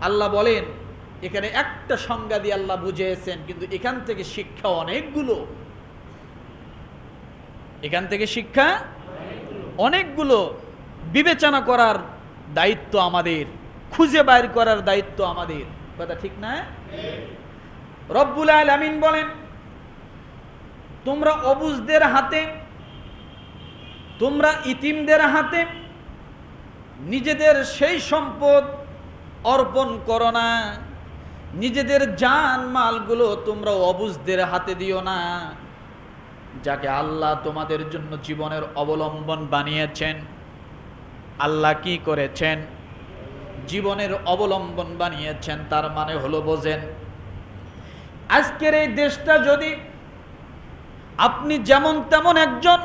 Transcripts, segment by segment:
আল্লাহ বলেন, এখানে একটা সংজ্ঞা দিয়ে আল্লাহ বুঝিয়েছেন, কিন্তু এখান থেকে শিক্ষা অনেকগুলো। এখান থেকে শিক্ষা অনেকগুলো। বিবেচনা করার দায়িত্ব আমাদের, খুঁজে বাইর করার দায়িত্ব আমাদের। কথা ঠিক না? রব্বুল আলামিন বলেন, তোমরা অবুজদের হাতে, তোমরা ইতিমদের হাতে, নিজেদের সেই সম্পদ অর্পণ করো না। নিজেদের জান মালগুলো তোমরা অবুজদের হাতে দিও না। যাকে আল্লাহ তোমাদের জন্য জীবনের অবলম্বন বানিয়েছেন, আল্লাহ কি করেছেন? জীবনের অবলম্বন বানিয়েছেন, তার মানে হলো বোঝেন, আজকের এই দেশটা যদি আপনি যেমন তেমন একজন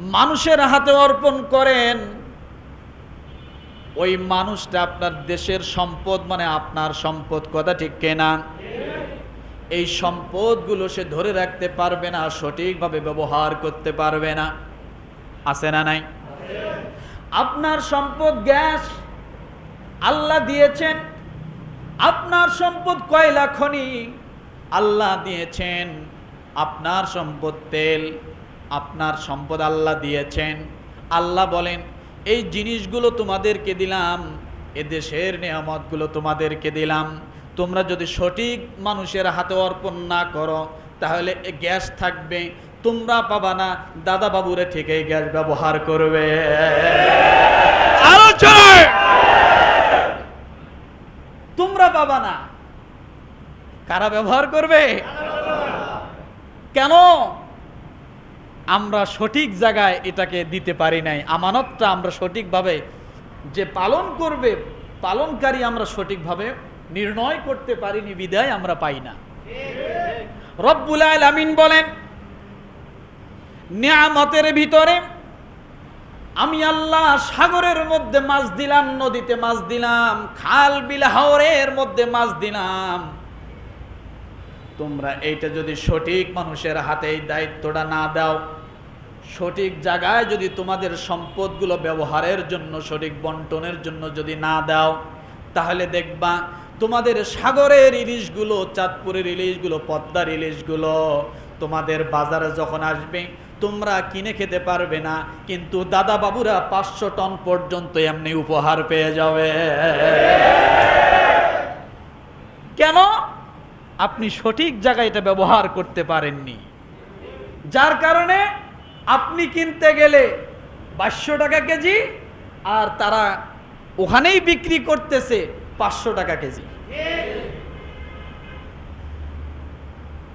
মানুষের হাতে অর্পণ করেন ওই মানুষটা আপনার দেশের সম্পদ মানে আপনার সম্পদ, কথা ঠিক কেনা? এই সম্পদগুলো সে ধরে রাখতে পারবে না, সঠিকভাবে ব্যবহার করতে পারবে না। আছে না নাই? আপনার সম্পদ গ্যাস, আল্লাহ দিয়েছেন। আপনার সম্পদ কয়লা, খনি, আল্লাহ দিয়েছেন। আপনার সম্পদ তেল, আপনার সম্পদ আল্লাহ দিয়েছেন। আল্লাহ বলেন এই জিনিসগুলো তোমাদেরকে দিলাম, এ দেশের নিয়ামতগুলো তোমাদেরকে দিলাম। তোমরা যদি সঠিক মানুষের হাতে অর্পণ না করো, তাহলে গ্যাস থাকবে। তোমরা পাবা না দাদা বাবুরে ঠিক এই গ্যাস ব্যবহার করবে। তোমরা পাবা না। কারা ব্যবহার করবে? কেন? আমরা সঠিক জায়গায় এটাকে দিতে পারি নাই। আমানতটা আমরা সঠিকভাবে যে পালন করবে, পালনকারী আমরা সঠিকভাবে নির্ণয় করতে পারিনি, বিদায় আমরা পাই না। রব্বুল আলামিন বলেন, নিয়ামতের ভিতরে আমি আল্লাহ সাগরের মধ্যে মাছ দিলাম, নদীতে মাছ দিলাম, খাল বিল হাওরের মধ্যে মাছ দিলাম। তোমরা এইটা যদি সঠিক মানুষের হাতে এই দায়িত্বটা না দাও সঠিক জায়গায় যদি তোমাদের সম্পদগুলো ব্যবহারের জন্য, সঠিক বন্টনের জন্য যদি না দাও, তাহলে দেখবা তোমাদের সাগরের ইলিশগুলো, চাঁদপুরের ইলিশগুলো, পদ্মার ইলিশগুলো তোমাদের বাজারে যখন আসবে, তোমরা কিনে খেতে পারবে না, কিন্তু দাদা বাবুরা পাঁচশো টন পর্যন্ত এমনি উপহার পেয়ে যাবে। কেন? আপনি সঠিক জায়গায় এটা ব্যবহার করতে পারেননি। যার কারণে আপনি কিনতে গেলে বাইশশো টাকা কেজি আর তারা ওখানেই বিক্রি করতেছে পাঁচশো টাকা কেজি।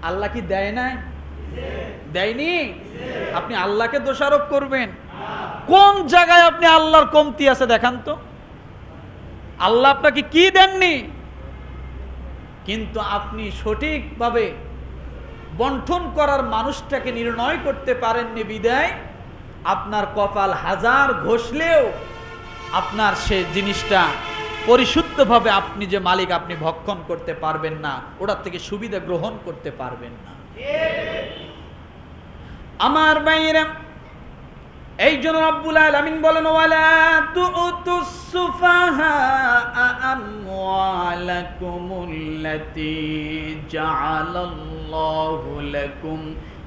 আল্লাহ কি দেয় নাই? দেয়নি? আপনি আল্লাহকে দোষারোপ করবেন। কোন জায়গায় আপনি আল্লাহর কমতি আছে দেখান তো। আল্লাহ আপনাকে কি দেননি? কিন্তু আপনি সঠিকভাবে বন্টন করার মানুষটাকে নির্ণয় করতে পারেননি বিদায়। আপনার কপাল হাজার ঘষলেও আপনার সে জিনিসটা পরিশুদ্ধভাবে আপনি যে মালিক আপনি ভক্ষণ করতে পারবেন না ওটার থেকে সুবিধা গ্রহণ করতে পারবেন না। আমার বাইরা এই জন্য রব্বুল আলামিন বলেন ওয়ালা তুতুস সুফাহা আমওয়ালাকুমুল্লাতী জাআলাল্লাহু লাকুম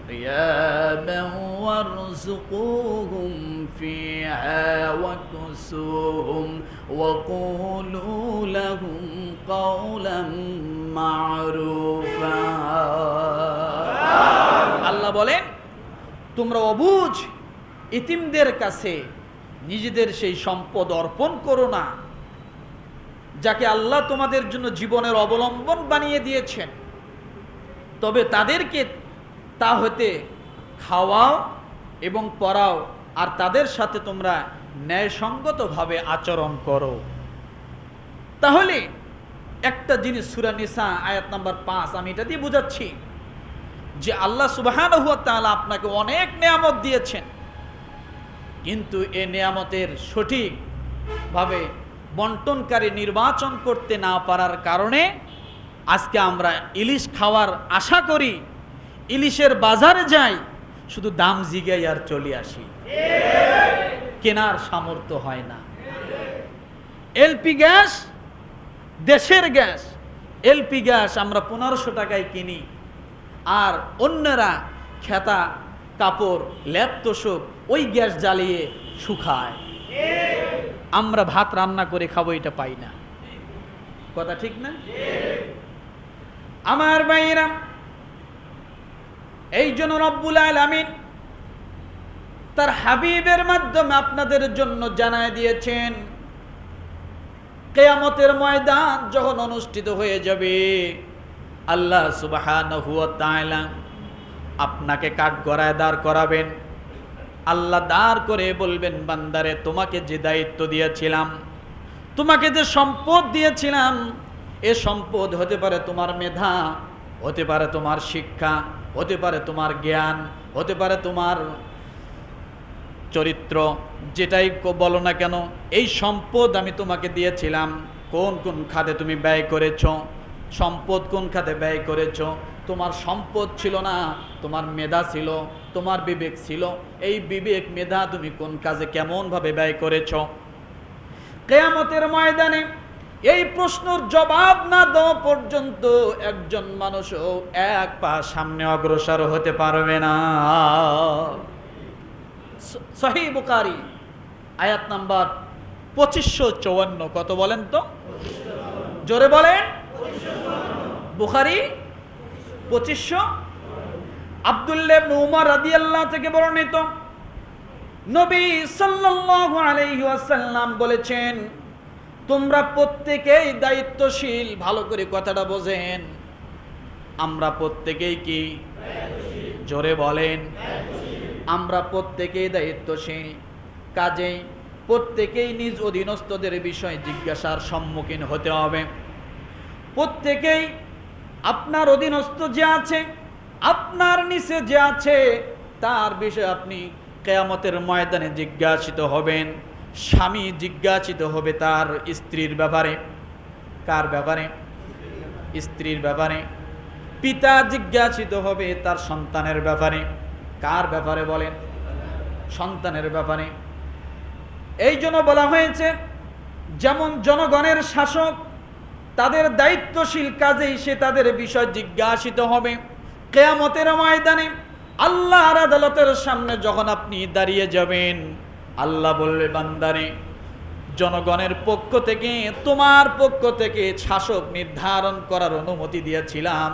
قياما وارزقوهم فيها وكسوهم وقولوا لهم قولا معروفا আল্লাহ বলেন তোমরা অবুঝ ইতিমদের কাছে নিজেদের সেই সম্পদ অর্পণ করো না, যাকে আল্লাহ তোমাদের জন্য জীবনের অবলম্বন বানিয়ে দিয়েছেন। তবে তাদেরকে তা হতে খাওয়াও এবং পড়াও, আর তাদের সাথে তোমরা ন্যায়সঙ্গতভাবে আচরণ করো। তাহলে একটা জিনিস সুরা নিসা আয়াত নাম্বার পাঁচ, আমি এটা দিয়ে বুঝাচ্ছি যে আল্লাহ সুবাহান আপনাকে অনেক নিয়ামত দিয়েছেন। কিন্তু এ নিয়ামতের সঠিকভাবে বন্টনকারী নির্বাচন করতে না পারার কারণে আজকে আমরা ইলিশ খাওয়ার আশা করি, ইলিশের বাজারে যাই, শুধু দাম জিগাই আর চলে আসি। কেনার সামর্থ্য হয় না। এলপি গ্যাস, দেশের গ্যাস, এলপি গ্যাস আমরা পনেরোশো টাকায় কিনি। আর অন্যরা খেতা, কাপড় ল্যাপ তোষক ওই গ্যাস জ্বালিয়ে শুকায়। আমরা ভাত রান্না করে খাব, এটা পাই না। কথা ঠিক না? আমার ভাইরা এই জন্য রব্বুল আলামিন তার হাবিবের মাধ্যমে আপনাদের জন্য জানায় দিয়েছেন, কেয়ামতের ময়দান যখন অনুষ্ঠিত হয়ে যাবে, আল্লাহ তাআলা আপনাকে কাঠ গড়ায় দাঁড় করাবেন। আল্লাহ দাঁড় করে বলবেন, বান্দারে, তোমাকে যে দায়িত্ব দিয়েছিলাম, তোমাকে যে সম্পদ দিয়েছিলাম, এ সম্পদ হতে পারে তোমার মেধা, হতে পারে তোমার শিক্ষা, হতে পারে তোমার জ্ঞান, হতে পারে তোমার চরিত্র, যেটাই বলো না কেন, এই সম্পদ আমি তোমাকে দিয়েছিলাম। কোন কোন খাতে তুমি ব্যয় করেছ? সম্পদ কোন খাতে ব্যয় করেছ? তোমার সম্পদ ছিল না, তোমার মেধা ছিল, তোমার বিবেক ছিল। এই বিবেক, মেধা তুমি কোন কাজে কেমনভাবে ব্যয় করেছ? কেয়ামতের ময়দানে এই প্রশ্নর জবাব না দেওয়া পর্যন্ত একজন মানুষও এক পা সামনে অগ্রসর হতে পারবে না। সহি আয়াত নাম্বার পঁচিশশো চৌয়ান্ন। কত বলেন তো? জোরে বলেন। বুখারি পঁচিশশো। আবদুল্লাহ উমর রাদিয়াল্লাহ থেকে বর্ণিত। নবী সাল্লাল্লাহু বলেছেন, তোমরা প্রত্যেকেই দায়িত্বশীল, ভালো করে কথাটা বোঝেন। আমরা প্রত্যেকেই কি? জোরে বলেন। আমরা প্রত্যেকেই দায়িত্বশীল। কাজেই প্রত্যেকেই নিজ অধীনস্থদের বিষয়ে জিজ্ঞাসার সম্মুখীন হতে হবে। প্রত্যেকেই আপনার অধীনস্থ যে আছে, আপনার নিচে যে আছে, তার বিষয়ে আপনি কেয়ামতের ময়দানে জিজ্ঞাসিত হবেন। স্বামী জিজ্ঞাসিত হবে তার স্ত্রীর ব্যাপারে। কার ব্যাপারে? স্ত্রীর ব্যাপারে। পিতা জিজ্ঞাসিত হবে তার সন্তানের ব্যাপারে। কার ব্যাপারে বলেন? সন্তানের ব্যাপারে। এই জন্য বলা হয়েছে, যেমন জনগণের শাসক তাদের দায়িত্বশীল কাজেই সে তাদের বিষয় জিজ্ঞাসিত হবে। কেয়ামতের ময়দানে আল্লাহর আদালতের সামনে যখন আপনি দাঁড়িয়ে যাবেন, আল্লাহ বলবে, বান্দারে, জনগণের পক্ষ থেকে, তোমার পক্ষ থেকে শাসক নির্ধারণ করার অনুমতি দিয়েছিলাম।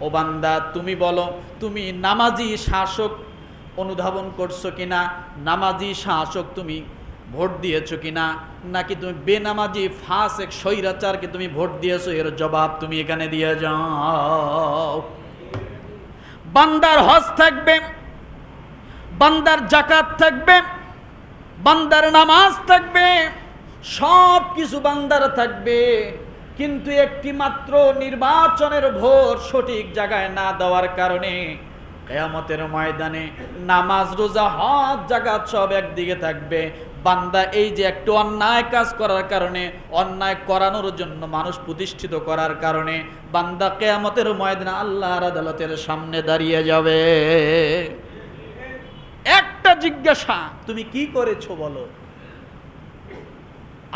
ও বান্দা, তুমি বলো, তুমি নামাজি শাসক অনুধাবন করছ কিনা? নামাজি শাসক তুমি ভোট দিয়েছ কিনা? নাকি তুমি বেনামাজি ফাঁস এক স্বৈরাচারকে তুমি ভোট দিয়েছ? এর জবাব তুমি এখানে দিয়ে যাও। বান্দার হজ থাকবে, বান্দার জাকাত থাকবে, বান্দার নামাজ থাকবে সব কিছু বান্দার থাকবে। কিন্তু একটি মাত্র নির্বাচনের ভোট সঠিক জায়গায় না দেওয়ার কারণে কেয়ামতের ময়দানে নামাজ, রোজা, হজ জাগাত সব একদিকে থাকবে। বান্দা এই যে একটু অন্যায় কাজ করার কারণে, অন্যায় করানোর জন্য মানুষ প্রতিষ্ঠিত করার কারণে, বান্দা কেয়ামতের ময়দানে আল্লাহর আদালতের সামনে দাঁড়িয়ে যাবে। একটা জিজ্ঞাসা, তুমি কি করেছ বলো?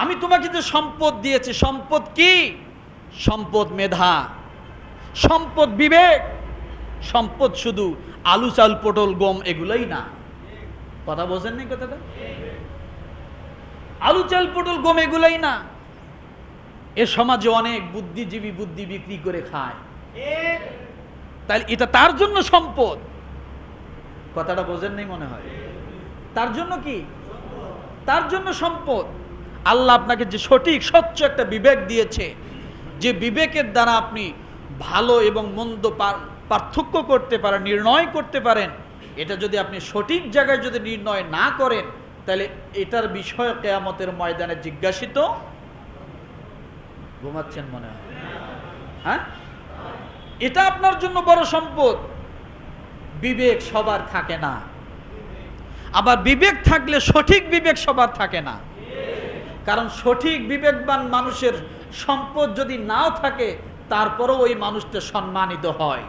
আমি তোমাকে যে সম্পদ দিয়েছি, সম্পদ কি? সম্পদ মেধা, সম্পদ বিবেক, সম্পদ শুধু আলু চাল, পটল, গম, এগুলোই না। কথা বোঝেন নি কথাটা? আলু চাল পটল গম এগুলোই না। এ সমাজে অনেক বুদ্ধিজীবী বুদ্ধি বিক্রি করে খায়। তাহলে এটা তার জন্য সম্পদ। কথাটা বোঝেন নাই মনে হয়? তার জন্য কি? তার জন্য সম্পদ। আল্লাহ আপনাকে যে সঠিক, স্বচ্ছ একটা বিবেক দিয়েছে, যে বিবেকের দ্বারা আপনি ভালো এবং মন্দ পার্থক্য করতে পারেন, নির্ণয় করতে পারেন, এটা যদি আপনি সঠিক জায়গায় যদি নির্ণয় না করেন তাহলে এটার বিষয় কেয়ামতের ময়দানে জিজ্ঞাসিত ঘুমাচ্ছেন মনে হয়। হ্যাঁ? এটা আপনার জন্য বড় সম্পদ। বিবেক সবার থাকে না। আবার বিবেক থাকলে সঠিক বিবেক সবার থাকে না। কারণ সঠিক বিবেকবান মানুষের সম্পদ যদি নাও থাকে, তারপরও ওই মানুষটা সম্মানিত হয়।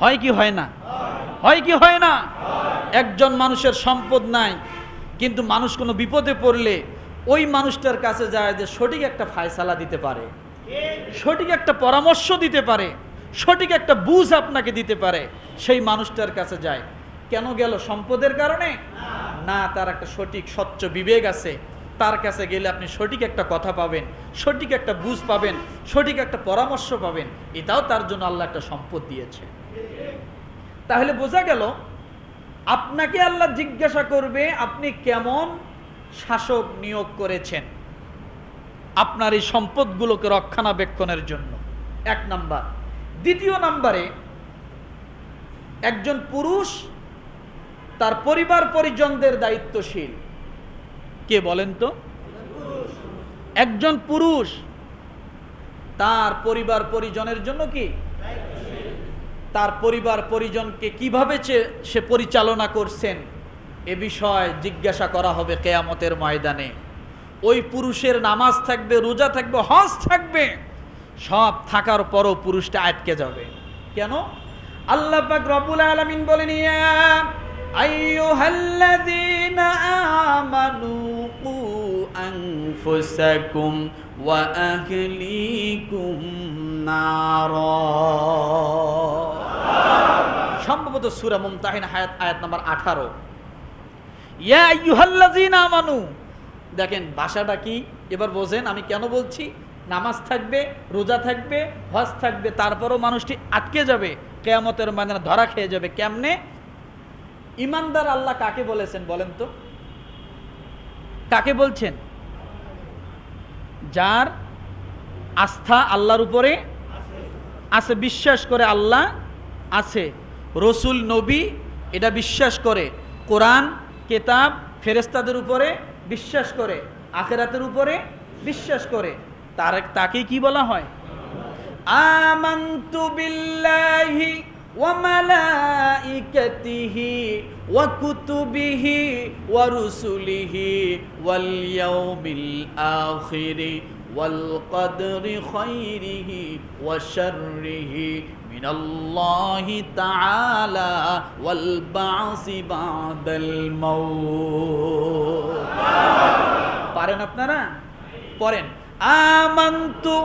হয় কি হয় না? হয় কি হয় না? একজন মানুষের সম্পদ নাই। কিন্তু মানুষ কোনো বিপদে পড়লে ওই মানুষটার কাছে যায় যে সঠিক একটা ফায়সালা দিতে পারে, সঠিক একটা পরামর্শ দিতে পারে, সঠিক একটা বুঝ আপনাকে দিতে পারে, সেই মানুষটার কাছে যায়। কেন গেল সম্পদের কারণে? না, তার একটা সঠিক স্বচ্ছ বিবেক আছে। তার কাছে গেলে আপনি সঠিক একটা কথা পাবেন, সঠিক একটা বুঝ পাবেন, সঠিক একটা পরামর্শ পাবেন, এটাও তার জন্য আল্লাহ একটা সম্পদ দিয়েছে। তাহলে বোঝা গেল আপনাকে আল্লাহ জিজ্ঞাসা করবে, আপনি কেমন শাসক নিয়োগ করেছেন? আপনার এই সম্পদগুলোকে রক্ষণাবেক্ষণের জন্য। এক নাম্বার। দ্বিতীয় নাম্বারে, একজন পুরুষ তার পরিবার পরিজনদের দায়িত্বশীল। কে বলেন তো? একজন পুরুষ তার পরিবার পরিজনের জন্য কি? তার পরিবার পরিজনকে কীভাবে সে পরিচালনা করছেন? এ বিষয়ে জিজ্ঞাসা করা হবে কেয়ামতের ময়দানে। ওই পুরুষের নামাজ থাকবে, রোজা থাকবে, হজ থাকবে, সব থাকার পরও পুরুষটা আটকে যাবে। কেন? আল্লাহ পাক রব্বুল আলামিন বলেন, ইয়া আইয়ুহাল্লাযীনা আমানু কু ওয়া সম্ভবত সুরা মুমতাহিন হায়াত, আয়াত নাম্বার আঠারো। ইয়া আমানু। দেখেন, ভাষাটা কি? এবার বোঝেন, আমি কেন বলছি? নামাজ থাকবে, রোজা থাকবে, হজ থাকবে, তারপরও মানুষটি আটকে যাবে, কেয়ামতের মানে ধরা খেয়ে যাবে কেমনে? ইমানদার আল্লাহ কাকে বলেছেন বলেন তো? কাকে বলছেন? যার আস্থা আল্লাহর উপরে আছে, বিশ্বাস করে আল্লাহ আছে। রসুল নবী এটা বিশ্বাস করে। কোরআন, কেতাব ফেরেস্তাদের উপরে বিশ্বাস করে। আখেরাতের উপরে বিশ্বাস করে। তার তাকে কি বলা হয়? আমান্তু বিল্লাহি ওয়া মালাইকাতিহি ওয়া কুতুবিহি ওয়া রুসুলিহি ওয়াল ইয়াউমিল আখিরি ওয়াল কদরি খাইরিহি ওয়া শাররিহি من الله تعالى والبعث بعد الموت পারেন আপনারা পড়েন আমান্তু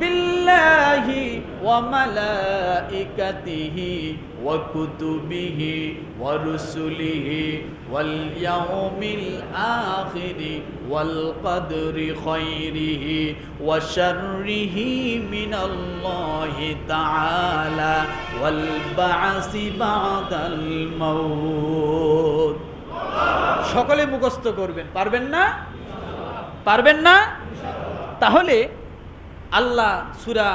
বিল্লাহি ওয়া মালাইকাতিহি ওয়া কুতুবিহি ওয়া রুসুলিহি আখিরি ওয়াল কদরি খাইরিহি ওয়া শাররিহি মিনাল্লাহি তাআলা ওয়াল বা'সি বা'দাল মাউত সকলে মুখস্থ করবেন। পারবেন না? পারবেন না? তাহলে আল্লাহ সুরা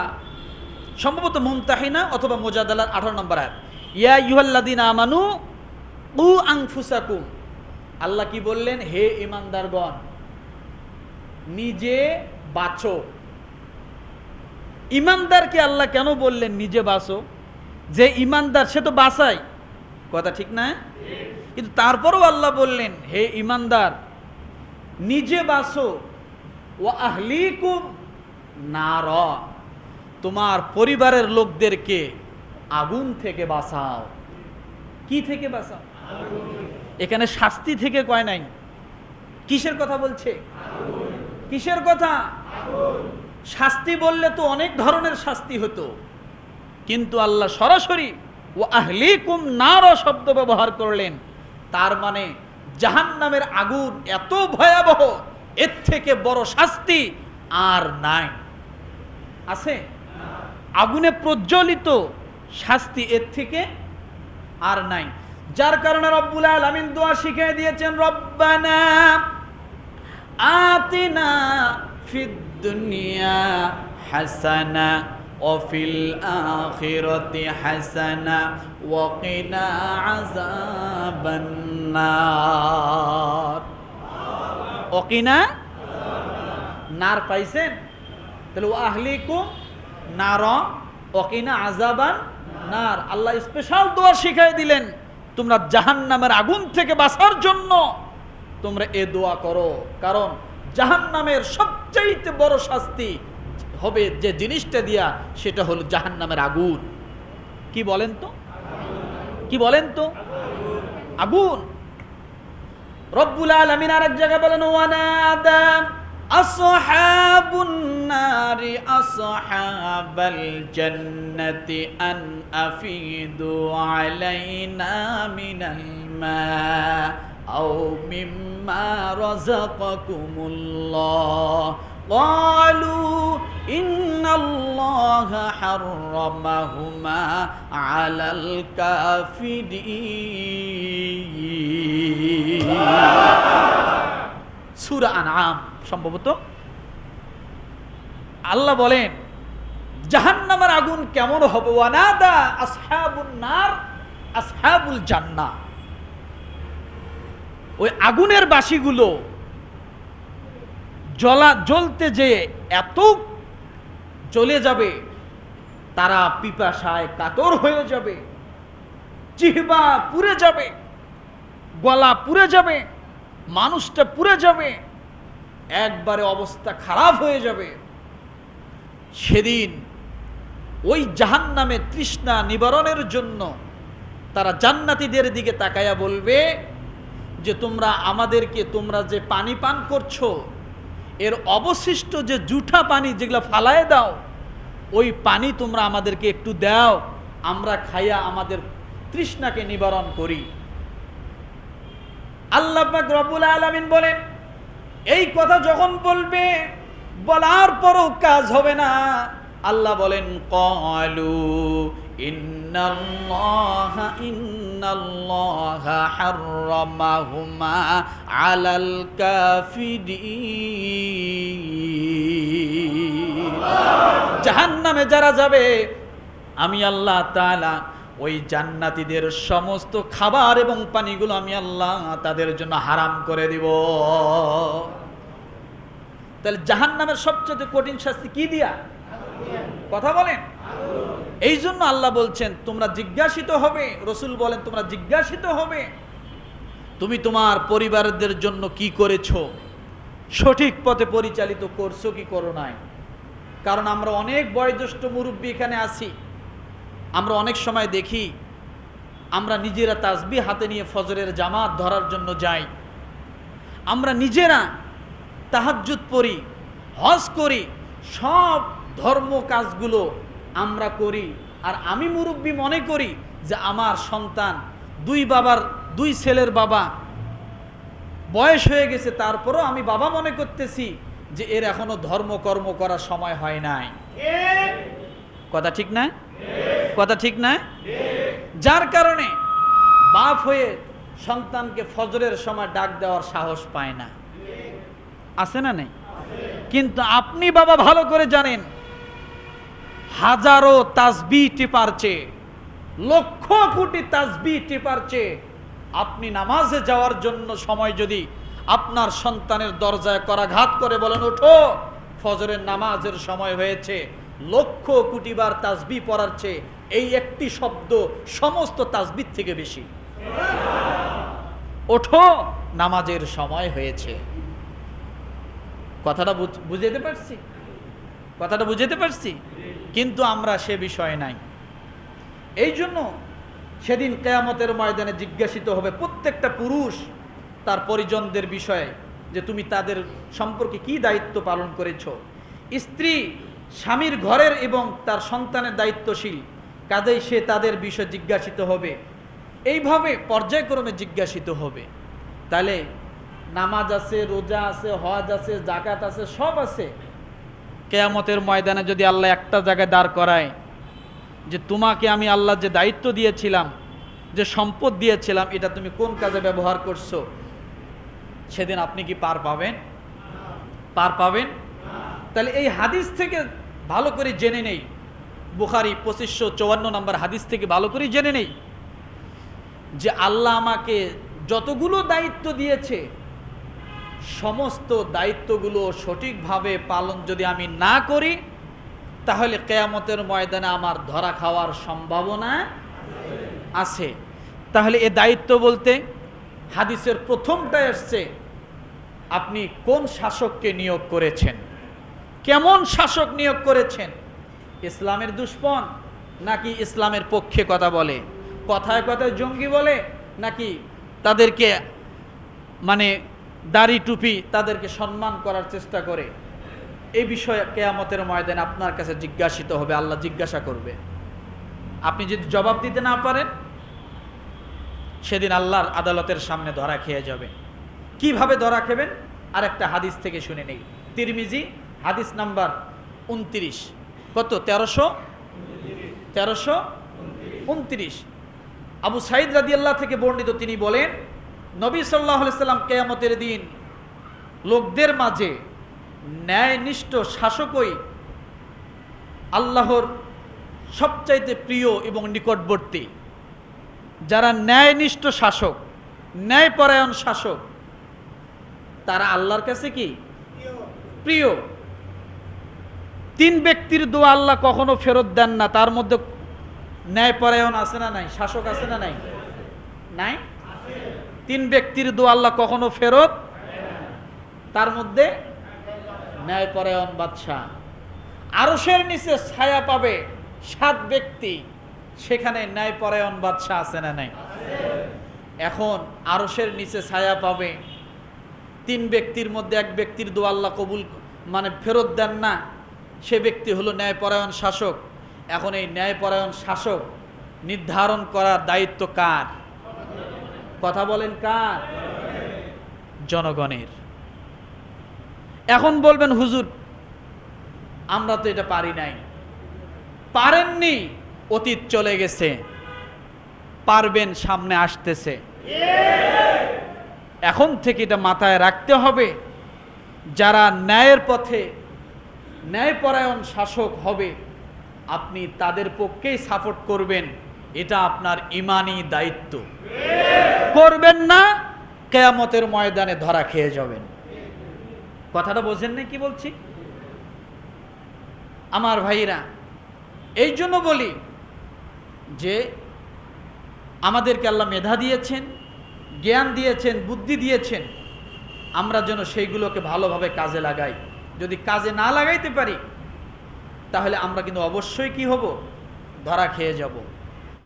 সম্ভবত মুমতাহিনা অথবা মোজাদালার আঠারো নম্বর আয়াত। ইয়া ইউহাল্লাদিন আমানু উ আংফুসাকুম আল্লাহ কি বললেন? হে ইমানদারগণ নিজে বাঁচো। ইমানদারকে আল্লাহ কেন বললেন নিজে বাঁচো? যে ইমানদার সে তো বাঁচায় কথা ঠিক না? কিন্তু তারপরও আল্লাহ বললেন, হে ইমানদার নিজে বাসো ও আহলিকুম নার, তোমার পরিবারের লোকদেরকে আগুন থেকে বাঁচাও। কি থেকে বাঁচাও? এখানে শাস্তি থেকে কয় নাই? কিসের কথা বলছে? কিসের কথা? শাস্তি বললে তো অনেক ধরনের শাস্তি হতো। কিন্তু আল্লাহ সরাসরি ও আহলিকুম নার শব্দ ব্যবহার করলেন। তার মানে জাহান্নামের আগুন এত ভয়াবহ, এর থেকে বড় শাস্তি আর নাই। আছে আগুনে প্রজ্বলিত শাস্তি এর থেকে আর নাই যার কারণে রব্বুল আলামিন দোয়া শিখিয়ে দিয়েছেন রব্বানা আতিনা ফিদ দুনিয়া হাসানা وفي الآخرة حسنة وقنا عذاب النار وقنا নার পাইছেন তাহলে ও আহলিকুম নার অকিনা আজাবান নার। আল্লাহ স্পেশাল দোয়া শিখাই দিলেন, তোমরা জাহান্নামের আগুন থেকে বাঁচার জন্য তোমরা এ দোয়া করো। কারণ জাহান্নামের সবচাইতে বড় শাস্তি হবে যে জিনিসটা দিয়া, সেটা হলো জাহান্নামের আগুন। কি বলেন তো? কি বলেন তো? আগুন। রব্বুল আলমিন আরেক জায়গায় বলেন أصحاب النار أصحاب الجنة أن أفيدوا علينا من الماء أو مما رزقكم الله. قالوا إن الله حرمهما على الكافرين. سورة أنعام. সম্ভবত? আল্লাহ বলেন, জাহান্নামের আগুন কেমন হবে? ওয়ানাদা ওই আগুনের বাসিগুলো জ্বলা, জ্বলতে যে এত চলে যাবে, তারা পিপাসায় কাতর হয়ে যাবে জিহবা পুড়ে যাবে, গলা পুড়ে যাবে, মানুষটা পুড়ে যাবে একবারে অবস্থা খারাপ হয়ে যাবে। সেদিন ওই জাহান নামে তৃষ্ণা নিবারণের জন্য তারা জান্নাতীদের দিকে তাকায়া বলবে যে, তোমরা আমাদেরকে, তোমরা যে পানি পান করছ, এর অবশিষ্ট যে জুঠা পানি যেগুলো ফালায় দাও, ওই পানি তোমরা আমাদেরকে একটু দাও, আমরা খাইয়া আমাদের তৃষ্ণাকে নিবারণ করি। আল্লাহ পাক রব্বুল আলামিন বলেন এই কথা যখন বলবে, বলার পরও কাজ হবে না। আল্লাহ বলেন, কলু আলাল কাফিরিন। জাহান্নামে যারা যাবে, আমি আল্লাহ তাআলা ওই জান্নাতীদের সমস্ত খাবার এবং পানিগুলো আমি আল্লাহ তাদের জন্য হারাম করে দিব। তাহলে জাহান্নামের সবচেয়ে কঠিন শাস্তি কি দিয়া? কথা বলেন। এই জন্য আল্লাহ বলছেন, তোমরা জিজ্ঞাসিত হবে। রসুল বলেন, তোমরা জিজ্ঞাসিত হবে, তুমি তোমার পরিবারদের জন্য কি করেছ? সঠিক পথে পরিচালিত করছ কি করো নাই? কারণ আমরা অনেক বয়োজ্যেষ্ঠ মুরব্বী এখানে আছি। আমরা অনেক সময় দেখি আমরা নিজেরা তাজবি হাতে নিয়ে ফজরের জামাত ধরার জন্য যাই। আমরা নিজেরা তাহাজ্জুদ পড়ি হজ করি সব ধর্ম কাজগুলো আমরা করি। আর আমি মুরব্বী মনে করি যে আমার সন্তান দুই বাবার দুই ছেলের বাবা বয়স হয়ে গেছে তারপরও আমি বাবা মনে করতেছি যে এর এখনও ধর্মকর্ম করার সময় হয় নাই। কথা ঠিক না? কথা ঠিক না? যার কারণে বাপ হয়ে সন্তানকে ফজরের সময় ডাক দেওয়ার সাহস পায় না। আছে না নেই? কিন্তু আপনি বাবা ভালো করে জানেন, হাজারো তাসবি টিপার চেয়ে, লক্ষ কোটি তাসবি টিপার চেয়ে আপনি নামাজে যাওয়ার জন্য সময় যদি আপনার সন্তানের দরজায় করাঘাত করে বলেন, ওঠো, ফজরের নামাজের সময় হয়েছে, লক্ষ কোটিবার তাসবি পড়ার চেয়ে এই একটি শব্দ সমস্ত তাসবির থেকে বেশি। ওঠো, নামাজের সময় হয়েছে। কথাটা বুঝ- বুঝাতে পারছি? কথাটা বুঝাতে পারছি? কিন্তু আমরা সে বিষয় নাই। এই জন্য সেদিন কেয়ামতের ময়দানে জিজ্ঞাসিত হবে প্রত্যেকটা পুরুষ তার পরিজনদের বিষয়ে যে তুমি তাদের সম্পর্কে কি দায়িত্ব পালন করেছ। স্ত্রী স্বামীর ঘরের এবং তার সন্তানের দায়িত্বশীল। কাজেই সে তাদের বিষয়ে জিজ্ঞাসিত হবে। এইভাবে পর্যায়ক্রমে জিজ্ঞাসিত হবে। তাহলে নামাজ আছে, রোজা আছে, হজ আছে জাকাত আছে, সব আছে। কেয়ামতের ময়দানে যদি আল্লাহ একটা জায়গায় দাঁড় করায় যে তোমাকে আমি আল্লাহ যে দায়িত্ব দিয়েছিলাম, যে সম্পদ দিয়েছিলাম, এটা তুমি কোন কাজে ব্যবহার করছ? সেদিন আপনি কি পার পাবেন? পার পাবেন? তাহলে এই হাদিস থেকে ভালো করে জেনে নেই। বুখারি পঁচিশশো চুয়ান্ন নম্বর হাদিস থেকে ভালো করে জেনে নেই যে আল্লাহ আমাকে যতগুলো দায়িত্ব দিয়েছে, সমস্ত দায়িত্বগুলো সঠিকভাবে পালন যদি আমি না করি, তাহলে কেয়ামতের ময়দানে আমার ধরা খাওয়ার সম্ভাবনা আছে। তাহলে এ দায়িত্ব বলতে হাদিসের প্রথমটা এসছে আপনি কোন শাসককে নিয়োগ করেছেন? কেমন শাসক নিয়োগ করেছেন? ইসলামের দুশ্মন নাকি ইসলামের পক্ষে কথা বলে? কথায় কথায় জঙ্গি বলে নাকি তাদেরকে মানে দাড়ি টুপি তাদেরকে সম্মান করার চেষ্টা করে? এই বিষয়ে কেয়ামতের ময়দান আপনার কাছে জিজ্ঞাসিত হবে, আল্লাহ জিজ্ঞাসা করবে। আপনি যদি জবাব দিতে না পারেন, সেদিন আল্লাহর আদালতের সামনে ধরা খেয়ে যাবে। কীভাবে ধরা খেবেন? আর একটা হাদিস থেকে শুনে নেই। তিরমিজি, হাদিস নাম্বার উনত্রিশ। কত? তেরোশো? তেরোশো উনত্রিশ। আবু সাইদ রাদিয়াল্লাহ থেকে বর্ণিত তিনি বলেন, নবী সাল্লাহ সাল্লাম কেয়ামতের দিন লোকদের মাঝে ন্যায়নিষ্ঠ শাসকই আল্লাহর সবচাইতে প্রিয় এবং নিকটবর্তী। যারা ন্যায়নিষ্ঠ শাসক, ন্যায়পরায়ণ শাসক, তারা আল্লাহর কাছে কি? প্রিয়। তিন ব্যক্তির দোয়া আল্লাহ কখনো ফেরত দেন না। তার মধ্যে ন্যায়পরায়ণ আছে না নাই? শাসক আছে না নাই? নাই? তিন ব্যক্তির দোয়া আল্লাহ কখনো ফেরত তার মধ্যে ন্যায়পরায়ণ বাদশাহ। আরসের নিচে ছায়া পাবে সাত ব্যক্তি। সেখানে ন্যায়পরায়ণ বাদশাহ আছে না নাই? এখন আরসের নিচে ছায়া পাবে তিন ব্যক্তির মধ্যে এক ব্যক্তির দোয়া আল্লাহ কবুল মানে ফেরত দেন না। সে ব্যক্তি হলো ন্যায়পরায়ণ শাসক। এখন এই ন্যায়পরায়ণ শাসক নির্ধারণ করার দায়িত্ব কার? কথা বলেন কার? জনগণের। এখন বলবেন, হুজুর, আমরা তো এটা পারি নাই। পারেননি, অতীত চলে গেছে। পারবেন, সামনে আসতেছে। এখন থেকে এটা মাথায় রাখতে হবে, যারা ন্যায়ের পথে ন্যায়পরায়ণ শাসক হবে। আপনি তাদের পক্ষেই সাপোর্ট করবেন, এটা আপনার ইমানি দায়িত্ব। করবেন না, কেয়ামতের ময়দানে ধরা খেয়ে যাবেন। কথাটা বোঝেন না কি বলছি? আমার ভাইরা, এই জন্য বলি যে আমাদেরকে আল্লাহ মেধা দিয়েছেন, জ্ঞান দিয়েছেন, বুদ্ধি দিয়েছেন, আমরা যেন সেইগুলোকে ভালোভাবে কাজে লাগাই। যদি কাজে না লাগাইতে পারি তাহলে আমরা কিন্তু অবশ্যই কি হব? ধরা খেয়ে যাব।